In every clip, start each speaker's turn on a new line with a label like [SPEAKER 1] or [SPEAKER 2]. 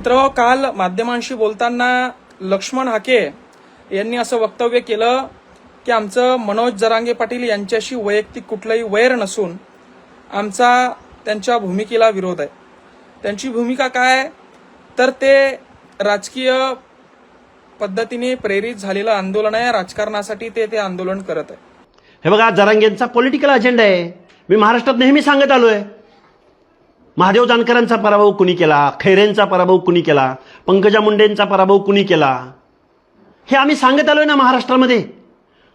[SPEAKER 1] मित्र काल माध्यमांशी बोलताना लक्ष्मण हाके यांनी असं वक्तव्य केलं की आमचं मनोज जरांगे पाटील यांच्याशी वैयक्तिक कुठलंही वैर नसून आमचा त्यांच्या भूमिकेला विरोध आहे. त्यांची भूमिका काय? तर ते राजकीय पद्धतीने प्रेरित झालेलं आंदोलन आहे. राजकारणासाठी ते ते आंदोलन करत आहे.
[SPEAKER 2] हे बघा जरांगेंचा पॉलिटिकल अजेंडा आहे. मी महाराष्ट्रात नेहमी सांगत आलोय. महादेव जानकरांचा पराभव कुणी केला? खैरेंचा पराभव कुणी केला? पंकजा मुंडेंचा पराभव कुणी केला? हे आम्ही सांगत आलोय ना महाराष्ट्रामध्ये.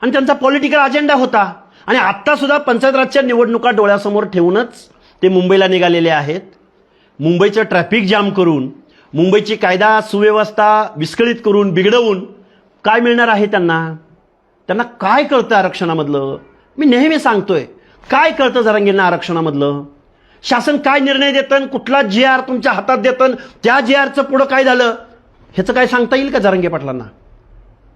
[SPEAKER 2] आणि त्यांचा पॉलिटिकल अजेंडा होता. आणि आत्तासुद्धा पंचायत राजच्या निवडणुका डोळ्यासमोर ठेवूनच ते मुंबईला निघालेले आहेत. मुंबईचं ट्रॅफिक जाम करून मुंबईची कायदा सुव्यवस्था विस्कळीत करून बिघडवून काय मिळणार आहे त्यांना? त्यांना काय कळतं आरक्षणामधलं? मी नेहमी सांगतोय काय कळतं जरांगींना आरक्षणामधलं? शासन काय निर्णय देतं कुठला जी आर तुमच्या हातात देतं त्या जी आरचं पुढं काय झालं? ह्याचं काय सांगता येईल का जरांगे पाटलांना?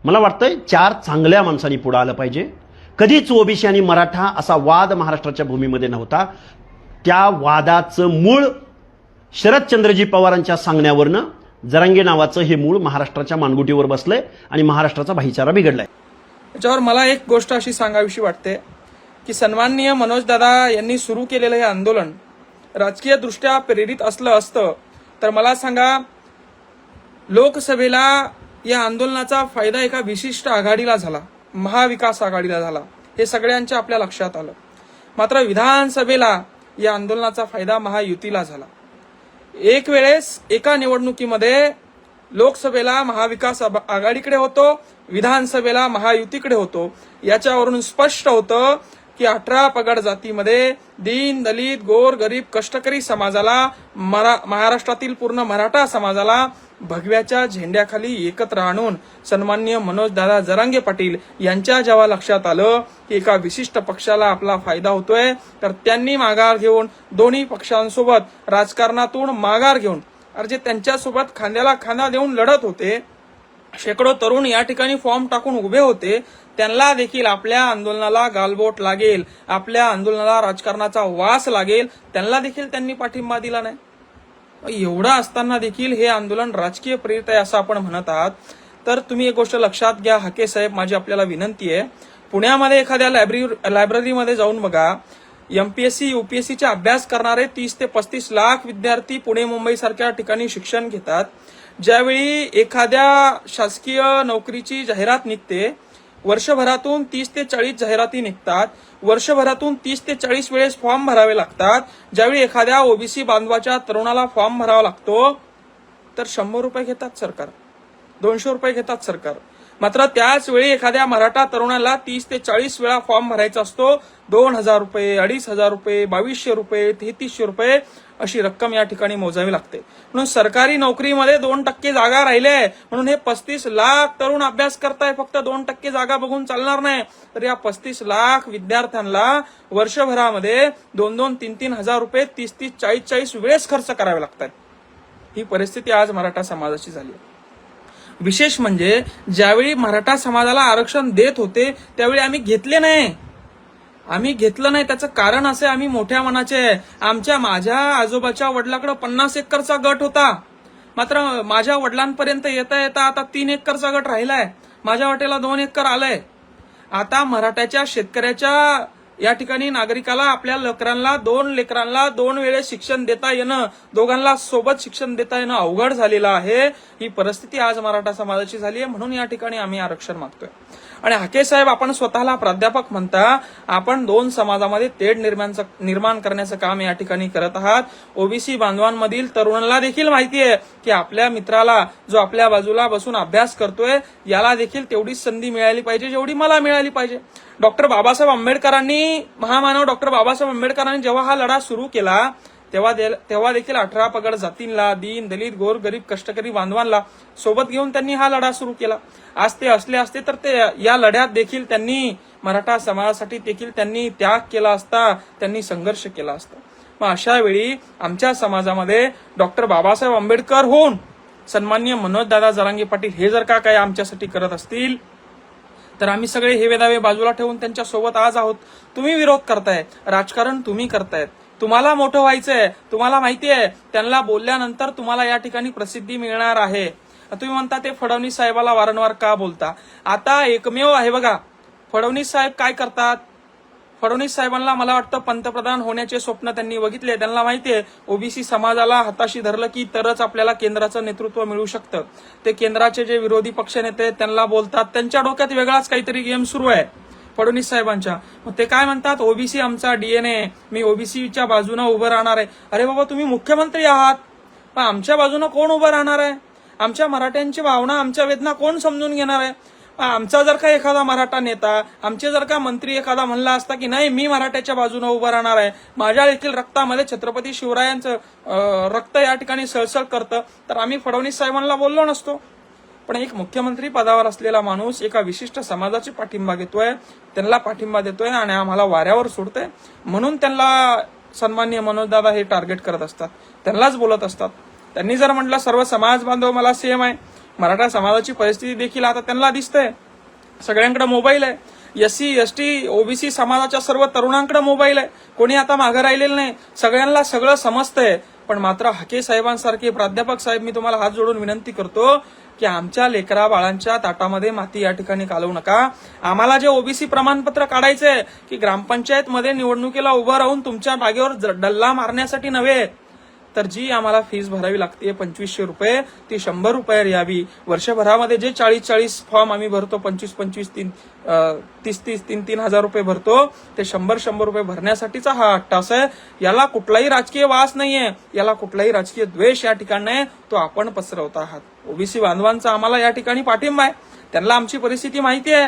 [SPEAKER 2] मला वाटतंय चार चांगल्या माणसांनी पुढं आलं पाहिजे. कधीच ओबीसी आणि मराठा असा वाद महाराष्ट्राच्या भूमीमध्ये नव्हता. त्या वादाचं मूळ शरदचंद्रजी पवारांच्या सांगण्यावरनं जरांगे नावाचं हे मूळ महाराष्ट्राच्या मानगुटीवर बसलंय आणि महाराष्ट्राचा भाईचारा बिघडलाय.
[SPEAKER 1] त्याच्यावर मला एक गोष्ट अशी सांगावीशी वाटते की सन्माननीय मनोजदादा यांनी सुरू केलेलं हे आंदोलन राजकीय दृष्ट्या प्रेरित असलं असतं. तर मला सांगा लोकसभेला या आंदोलनाचा फायदा एका विशिष्ट आघाडीला झाला महाविकास आघाडीला झाला हे सगळ्यांच्या आपल्या लक्षात आलं. मात्र विधानसभेला या आंदोलनाचा फायदा महायुतीला झाला. एक वेळेस एका निवडणुकीमध्ये लोकसभेला महाविकास आघाडीकडे होतो विधानसभेला महायुतीकडे होतो. याच्यावरून स्पष्ट होतं की अठरा पगड जातीमध्ये दीन दलित गोर गरीब कष्टकरी समाजाला मरा महाराष्ट्रातील पूर्ण मराठा समाजाला भगव्याच्या झेंड्याखाली एकत्र आणून सन्मान्य मनोजदादा जरांगे पाटील यांच्या जेव्हा लक्षात आलं की एका विशिष्ट पक्षाला आपला फायदा होतोय तर त्यांनी माघार घेऊन दोन्ही पक्षांसोबत राजकारणातून माघार घेऊन अरे जे त्यांच्यासोबत खांद्याला खांदा देऊन लढत होते शेकडो तरुण या ठिकाणी फॉर्म टाकून उभे होते. त्यांना देखील आपल्या आंदोलनाला गालबोट लागेल. आपल्या आंदोलनाला राजकारणाचा वास लागेल. त्यांना देखील त्यांनी पाठिंबा दिला नाही. एवढं असताना देखील हे आंदोलन राजकीय प्रेरित आहे असं आपण म्हणत आहात. तर तुम्ही एक गोष्ट लक्षात घ्या हाके साहेब माझी आपल्याला विनंती आहे. पुण्यामध्ये एखाद्या लायब्ररी लायब्ररीमध्ये जाऊन बघा. एमपीएससी युपीएससीचा अभ्यास करणारे तीस ते पस्तीस लाख विद्यार्थी पुणे मुंबई सारख्या ठिकाणी शिक्षण घेतात. ज्यावेळी एखाद्या शासकीय नोकरीची जाहिरात निघते वर्षभरातून तीस ते चाळीस जाहिराती निघतात वर्षभरातून तीस ते चाळीस वेळेस फॉर्म भरावे लागतात ज्यावेळी एखाद्या ओबीसी बांधवाच्या तरुणाला फॉर्म भरावा लागतो तर शंभर रुपये घेतात सरकार. दोनशे रुपये घेतात सरकार. मात्र त्याच वेळी एखाद्या मराठा तरुणाला तीस ते चाळीस वेळा फॉर्म भरायचा असतो. दोन हजार रुपये अडीच हजार रुपये बावीसशे रुपये तेहतीसशे रुपये अशी रक्कम या ठिकाणी मोजावी लागते. म्हणून सरकारी नोकरीमध्ये दोन टक्के जागा राहिले म्हणून हे पस्तीस लाख तरुण अभ्यास करताय. फक्त दोन टक्के जागा बघून चालणार नाही. तर या पस्तीस लाख विद्यार्थ्यांना वर्षभरामध्ये दोन दोन तीन तीन हजार रुपये तीस तीस चाळीस चाळीस वेळेस खर्च करावे लागतात. ही परिस्थिती आज मराठा समाजाची झाली आहे. विशेष म्हणजे ज्यावेळी मराठा समाजाला आरक्षण देत होते त्यावेळी आम्ही घेतले नाही. आम्ही घेतलं नाही. त्याचं कारण असे आम्ही मोठ्या मनाचे आहे. आमच्या माझ्या आजोबाच्या वडिलाकडे पन्नास एकरचा गट होता. मात्र माझ्या वडिलांपर्यंत येता येता आता तीन एकरचा गट राहिलाय. माझ्या वाटेला दोन एकर आलंय. आता मराठ्याच्या शेतकऱ्याच्या या ठिकाणी नागरिकाला आपल्या लेकरांना दोन लेकरांना दोन वेळेस शिक्षण देता येणं दोघांना सोबत शिक्षण देता येणं अवघड झालेलं आहे. ही परिस्थिती आज मराठा समाजाची झाली आहे. म्हणून या ठिकाणी आम्ही आरक्षण मागतोय. आणि हाके साहेब आपण स्वतःला प्राध्यापक म्हणता. आपण दोन समाजामध्ये तेढ निर्माणचं निर्माण करण्याचं काम या ठिकाणी करत आहात. ओबीसी बांधवांमधील तरुणांना देखील माहिती आहे की आपल्या मित्राला जो आपल्या बाजूला बसून अभ्यास करतोय याला देखील तेवढीच संधी मिळाली पाहिजे जेवढी मला मिळाली पाहिजे. डॉक्टर बाबासाहेब आंबेडकरांनी महामानव डॉक्टर बाबासाहेब आंबेडकरांनी जेव्हा हा लढा सुरू केला तेव्हा दे- तेव्हा देखील अठरा पगड जातींना दीन दलित गोर गरीब कष्टकरी बांधवांना सोबत घेऊन त्यांनी हा लढा सुरू केला. आज ते असले असते तर ते या लढ्यात देखील त्यांनी मराठा समाजासाठी देखील त्यांनी त्याग केला असता त्यांनी संघर्ष केला असता. मग अशा वेळी आमच्या समाजामध्ये डॉक्टर बाबासाहेब आंबेडकर होऊन सन्मान्य मनोजदादा जरांगे पाटील हे जर का काय आमच्यासाठी करत असतील तर आम्ही सगळे हे वेदावे बाजूला ठेवून त्यांच्यासोबत आज आहोत. तुम्ही विरोध करताय राजकारण तुम्ही करतायत तुम्हाला मोठं व्हायचंय तुम्हाला माहिती आहे त्यांना बोलल्यानंतर तुम्हाला या ठिकाणी प्रसिद्धी मिळणार आहे. तुम्ही म्हणता ते फडणवीस साहेबाला वारंवार का बोलता? आता एकमेव आहे बघा. फडणवीस साहेब काय करतात? फडणवीस साहेबांना मला वाटतं पंतप्रधान होण्याचे स्वप्न त्यांनी बघितले. त्यांना माहितीये ओबीसी समाजाला हाताशी धरलं की तरच आपल्याला केंद्राचं नेतृत्व मिळू शकतं. ते केंद्राचे जे विरोधी पक्षनेते नेते त्यांना बोलतात त्यांच्या डोक्यात वेगळाच काहीतरी गेम सुरू आहे फडणवीस साहेबांच्या. मग ते काय म्हणतात? ओबीसी आमचा डीएनए मी ओबीसीच्या बाजूनं उभं राहणार आहे. अरे बाबा तुम्ही मुख्यमंत्री आहात. पण आमच्या बाजूनं कोण उभं राहणार आहे? आमच्या मराठ्यांची भावना आमच्या वेदना कोण समजून घेणार आहे? आमचा जर का एखादा मराठा नेता आमचे जर का मंत्री एखादा म्हणला असता की नाही मी मराठ्याच्या बाजूने उभं राहणार आहे. माझ्या येथील रक्तामध्ये छत्रपती शिवरायांचं रक्त या ठिकाणी सळसळ करतं तर आम्ही फडणवीस साहेबांना बोललो नसतो. पण एक मुख्यमंत्री पदावर असलेला माणूस एका विशिष्ट समाजाची पाठिंबा घेतोय त्यांना पाठिंबा देतोय आणि आम्हाला वाऱ्यावर सोडतोय. म्हणून त्यांना सन्मान्य मनोजदादा हे टार्गेट करत असतात. त्यांनाच बोलत असतात. त्यांनी जर म्हटलं सर्व समाज बांधव मला सेम आहे. मराठा समाजाची परिस्थिती देखील आता त्यांना दिसते सगळ्यांकडे मोबाईल आहे. S C S T OBC समाजाच्या सर्व तरुणांकडे मोबाईल आहे. कोणी आता मागं राहिलेलं नाही. सगळ्यांना सगळं समजतंय. पण मात्र हाके साहेबांसारखे प्राध्यापक साहेब मी तुम्हाला हात जोडून विनंती करतो की आमच्या लेकरा बाळांच्या ताटामध्ये माती या ठिकाणी कालवू नका. आम्हाला जे ओबीसी प्रमाणपत्र काढायचंय की ग्रामपंचायत मध्ये निवडणुकीला उभं राहून तुमच्या जागेवर डल्ला मारण्यासाठी नव्हे. तर जी आम्हाला फीस भरावी लागते पंचवीसशे रुपये ती शंभर रुपयावर यावी. वर्षभरामध्ये जे चाळीस चाळीस फॉर्म आम्ही भरतो पंचवीस पंचवीस तीन तीस तीस तीन तीन हजार रुपये भरतो ते शंभर शंभर रुपये भरण्यासाठीचा हा अट्टास आहे. याला कुठलाही राजकीय वास नाहीये. याला कुठलाही राजकीय द्वेष या ठिकाणी नाही तो आपण पसरवत आहात. ओबीसी बांधवांचा आम्हाला या ठिकाणी पाठिंबा आहे. त्यांना आमची परिस्थिती माहिती आहे.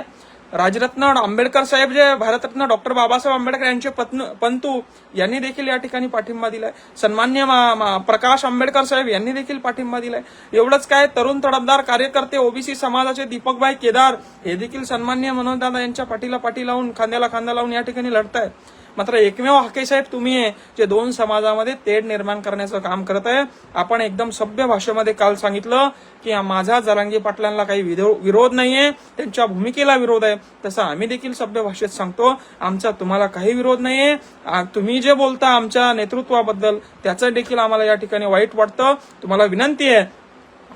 [SPEAKER 1] राजरत्न आंबेडकर साहेब जे भारतरत्न डॉक्टर बाबासाहेब आंबेडकर यांचे पत्न पंतू यांनी देखील या ठिकाणी पाठिंबा दिलाय. सन्मान्य मा- प्रकाश आंबेडकर साहेब यांनी देखील पाठिंबा दिलाय. एवढंच काय तरुण तडफदार कार्यकर्ते ओबीसी समाजाचे दीपकभाई केदार हे देखील सन्मान्य मनोजदादा यांच्या पाठीला पाठी लावून खांद्याला खांदा लावून या ठिकाणी लढतायत. मात्र एकमेव हाके साहेब तुम्ही आहे जे दोन समाजामध्ये तेढ निर्माण करण्याचं काम करत आहे आपण एकदम सभ्य भाषेमध्ये काल सांगितलं की माझा जरांगी पाटलांना काही विधो- विरोध नाहीये त्यांच्या भूमिकेला विरोध आहे. तसं आम्ही देखील सभ्य भाषेत सांगतो आमचा तुम्हाला काही विरोध नाहीये. तुम्ही जे बोलता आमच्या नेतृत्वाबद्दल त्याचं देखील आम्हाला या ठिकाणी वाईट वाटतं. तुम्हाला विनंती आहे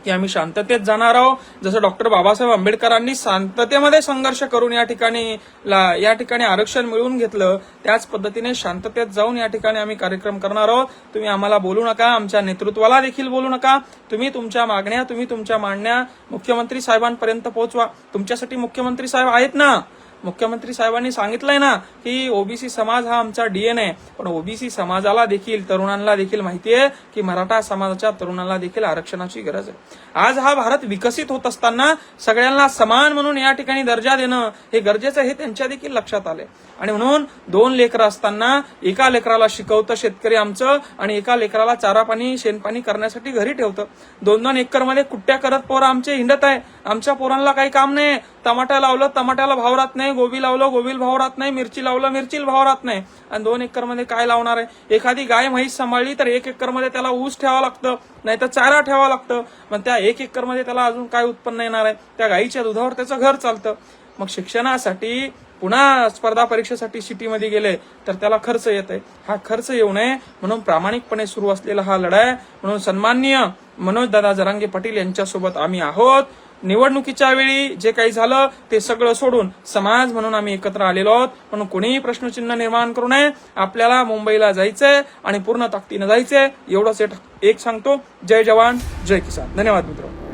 [SPEAKER 1] की आम्ही शांततेत जाणार आहोत. जसं डॉक्टर बाबासाहेब आंबेडकरांनी शांततेमध्ये संघर्ष करून या ठिकाणी ला- या ठिकाणी आरक्षण मिळवून घेतलं त्याच पद्धतीने शांततेत जाऊन या ठिकाणी आम्ही कार्यक्रम करणार आहोत. तुम्ही आम्हाला बोलू नका आमच्या नेतृत्वाला देखील बोलू नका. तुम्ही तुमच्या मागण्या तुम्ही तुमच्या मांडण्या मुख्यमंत्री साहेबांपर्यंत पोहोचवा. तुमच्यासाठी मुख्यमंत्री साहेब आहेत ना? मुख्यमंत्री साहेबांनी सांगितलंय ना की ओबीसी समाज हा आमचा डीएनए पण ओबीसी समाजाला देखील तरुणांना देखील माहिती आहे की मराठा समाजाच्या तरुणांना देखील आरक्षणाची गरज आहे. आज हा भारत विकसित होत असताना सगळ्यांना समान म्हणून या ठिकाणी दर्जा देणं हे गरजेचं आहे हे त्यांच्या देखील लक्षात आले आणि म्हणून दोन लेकरं असताना एका लेकराला शिकवतं शेतकरी आमचं आणि एका लेकराला चारा पाणी शेणपाणी करण्यासाठी घरी ठेवतं. दोन दोन एकरमध्ये कुट्ट्या करत पोरं आमचे हिंडत आहे. आमच्या पोरांना काही काम नाही टमाटा लावलं टमाट्याला भाव राहत नाही गोबी लावलं गोबीला भाव राहत नाही मिरची लावलं मिरचीला भाव राहत नाही. आणि दोन एकरमध्ये काय लावणार आहे? एखादी गाय म्हैस सांभाळली तर एक एकरमध्ये त्याला ऊस ठेवावं लागतं नाही तर चारा ठेवावा लागतं. मग त्या एक एकरमध्ये त्याला अजून काय उत्पन्न येणार आहे? त्या गाईच्या दुधावर त्याचं घर चालतं. मग शिक्षणासाठी पुन्हा स्पर्धा परीक्षेसाठी सिटीमध्ये गेले तर त्याला खर्च येत आहे. हा खर्च येऊ नये म्हणून प्रामाणिकपणे सुरू असलेला हा लढाई म्हणून सन्माननीय मनोज दादा जरांगे पाटील यांच्यासोबत आम्ही आहोत. निवडणुकीच्या वेळी जे काही झालं ते सगळं सोडून समाज म्हणून आम्ही एकत्र आलेलो आहोत. म्हणून कोणीही प्रश्नचिन्ह निर्माण करू नये. आपल्याला मुंबईला जायचंय आणि पूर्ण ताकदीनं जायचंय. एवढंच एक- एक सांगतो. जय जवान जय किसान. धन्यवाद मित्र